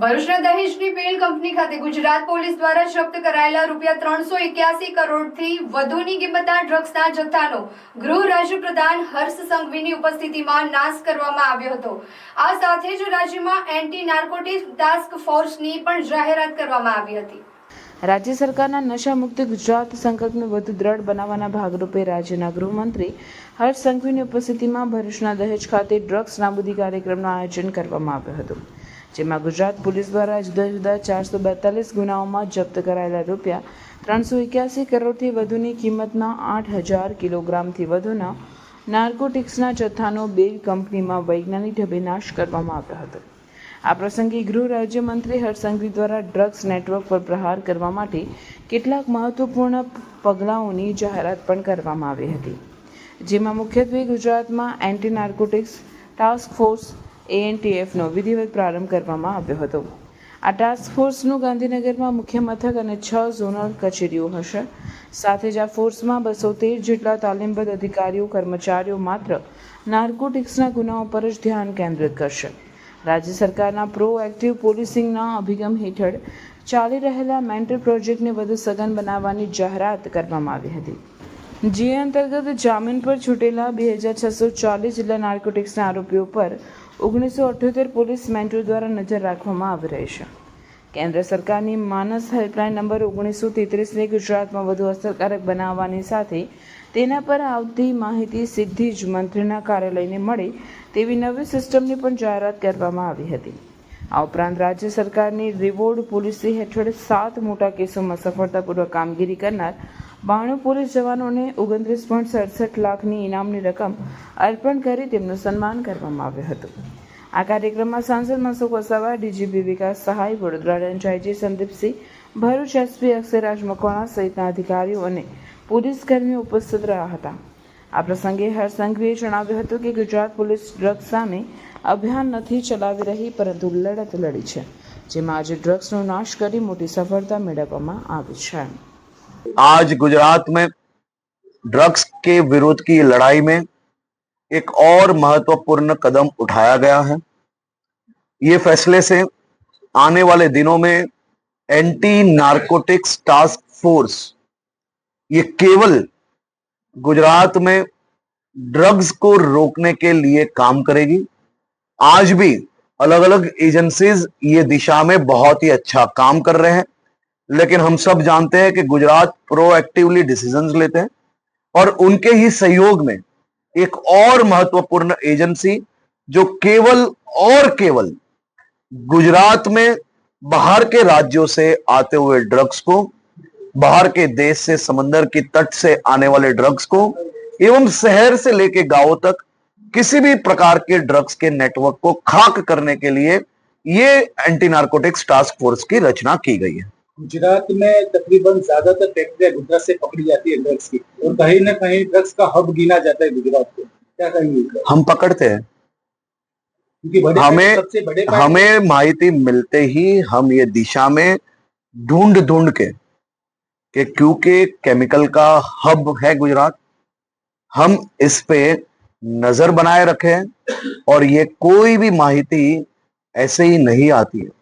ભરૂચના દહેજની પેલ કંપની ખાતે ગુજરાત પોલીસ દ્વારા જપ્ત કરાયેલા રૂપિયા ત્રણસો એક્યાસી કરોડથી વધુની કિંમતના ડ્રગ્સના જથ્થાનો ગૃહ રાજ્ય પ્રધાન હર્ષ સંઘવીની ઉપસ્થિતિમાં નાશ કરવામાં આવ્યો હતો. આ સાથે જ રાજ્યમાં એન્ટી નાર્કોટિક ટાસ્ક ફોર્સની પણ જાહેરાત કરવામાં આવી હતી. રાજ્ય સરકારના નશામુક્ત ગુજરાત સંકલ્પને વધુ દ્રઢ બનાવવાના ભાગરૂપે રાજ્યના ગૃહમંત્રી હર્ષ સંઘવીની ઉપસ્થિતિમાં ભરૂચના દહેજ ખાતે ડ્રગ્સ નાબૂદી કાર્યક્રમનું આયોજન કરવામાં આવ્યું હતું. જેમાં ગુજરાત પોલીસ દ્વારા જુદા જુદા ચારસો બેતાલીસ ગુનાઓમાં જપ્ત કરાયેલા રૂપિયા ત્રણસો એક્યાસી કરોડથી વધુની કિંમતના આઠ હજાર કિલોગ્રામથી વધુના નાર્કોટિક્સના જથ્થાનો બે કંપનીમાં વૈજ્ઞાનિક ઢબે નાશ કરવામાં આવ્યો હતો આ પ્રસંગે ગૃહ રાજ્યમંત્રી હરસંઘવી સંઘવી દ્વારા ડ્રગ્સ નેટવર્ક પર પ્રહાર કરવા માટે કેટલાક મહત્વપૂર્ણ પગલાંઓની જાહેરાત પણ કરવામાં આવી હતી જેમાં મુખ્યત્વે ગુજરાતમાં એન્ટી નાર્કોટિક્સ ટાસ્ક ફોર્સ એએનટીએફનો વિધિવત પ્રારંભ કરવામાં આવ્યો હતો. આ ટાસ્ક ફોર્સનું ગાંધીનગરમાં મુખ્ય મથક અને છ ઝોનલ કચેરીઓ હશે. સાથે જ આ ફોર્સમાં બસો તેર જેટલા તાલીમબદ્ધ અધિકારીઓ, કર્મચારીઓ માત્ર નાર્કોટિક્સના ગુનાઓ પર જ ધ્યાન કેન્દ્રિત કરશે. રાજ્ય સરકારના પ્રો એક્ટિવ પોલીસિંગના અભિગમ હેઠળ ચાલી રહેલા મેન્ટર પ્રોજેક્ટને વધુ સઘન બનાવવાની જાહેરાત કરવામાં આવી હતી. જે અંતર્ગત જામીન પર છૂટેલા બે હજાર છસો ચાલીસ જેટલા નાર્કોટિક્સના આરોપીઓ પર ઓગણીસો અઠ્યોતેર પોલીસ મેન્ટો દ્વારા નજર રાખવામાં આવી રહી છે. કેન્દ્ર સરકારની માનસ હેલ્પલાઇન નંબર ઓગણીસો તેત્રીસને ગુજરાતમાં વધુ અસરકારક બનાવવાની સાથે તેના પર આવતી માહિતી સીધી જ મંત્રીના કાર્યાલયને મળે તેવી નવી સિસ્ટમની પણ જાહેરાત કરવામાં આવી હતી. આ ઉપરાંત રાજ્ય સરકારની રિવોર્ડ પોલિસી હેઠળ સાત મોટા કેસોમાં સફળતાપૂર્વક કામગીરી કરનાર બાણું પોલીસ જવાનોને ઓગણત્રીસ પોઈન્ટ સડસઠ લાખની ઇનામની રકમ અર્પણ કરી તેમનું સન્માન કરવામાં આવ્યું હતું. આ કાર્યક્રમમાં સાંસદ Mansukh Vasava, DGP Vikas Sahay, Vadodara range Sandipsinh, Bharuch SP Akshayraj Makwana સહિતના અધિકારીઓ અને પોલીસ કર્મીઓ ઉપસ્થિત રહ્યા હતા. આ પ્રસંગે હરસંઘવીએ જણાવ્યું હતું કે ગુજરાત પોલીસ ડ્રગ્સ સામે અભિયાન નથી ચલાવી રહી, પરંતુ લડત લડી છે, જેમાં આજે ડ્રગ્સનો નાશ કરી મોટી સફળતા મેળવવામાં આવી છે. आज गुजरात में ड्रग्स के विरोध की लड़ाई में एक और महत्वपूर्ण कदम उठाया गया है। ये फैसले से आने वाले दिनों में एंटी नारकोटिक्स टास्क फोर्स ये केवल गुजरात में ड्रग्स को रोकने के लिए काम करेगी। आज भी अलग अलग एजेंसीज ये दिशा में बहुत ही अच्छा काम कर रहे हैं। लेकिन हम सब जानते हैं कि गुजरात प्रोएक्टिवली डिसीजंस लेते हैं और उनके ही सहयोग में एक और महत्वपूर्ण एजेंसी जो केवल और केवल गुजरात में बाहर के राज्यों से आते हुए ड्रग्स को, बाहर के देश से, समंदर की तट से आने वाले ड्रग्स को, एवं शहर से लेके गाँवों तक किसी भी प्रकार के ड्रग्स के नेटवर्क को खाक करने के लिए ये एंटी नार्कोटिक्स टास्क फोर्स की रचना की गई है। गुजरात में तकरीबन ज़्यादातर फैक्ट्रियाँ गुजरात से पकड़ी जाती है ड्रग्स की। और कहीं ना कहीं ड्रग्स का हब गिना जाता है गुजरात को। क्या कहेंगे हम पकड़ते हैं। हमें- सबसे बड़े हमें माहिती मिलते ही हम ये दिशा में ढूंढ ढूंढ के कि क्योंकि केमिकल का हब है गुजरात हम इस पे नज़र बनाए रखे और ये कोई भी माहिती ऐसे ही नहीं आती है।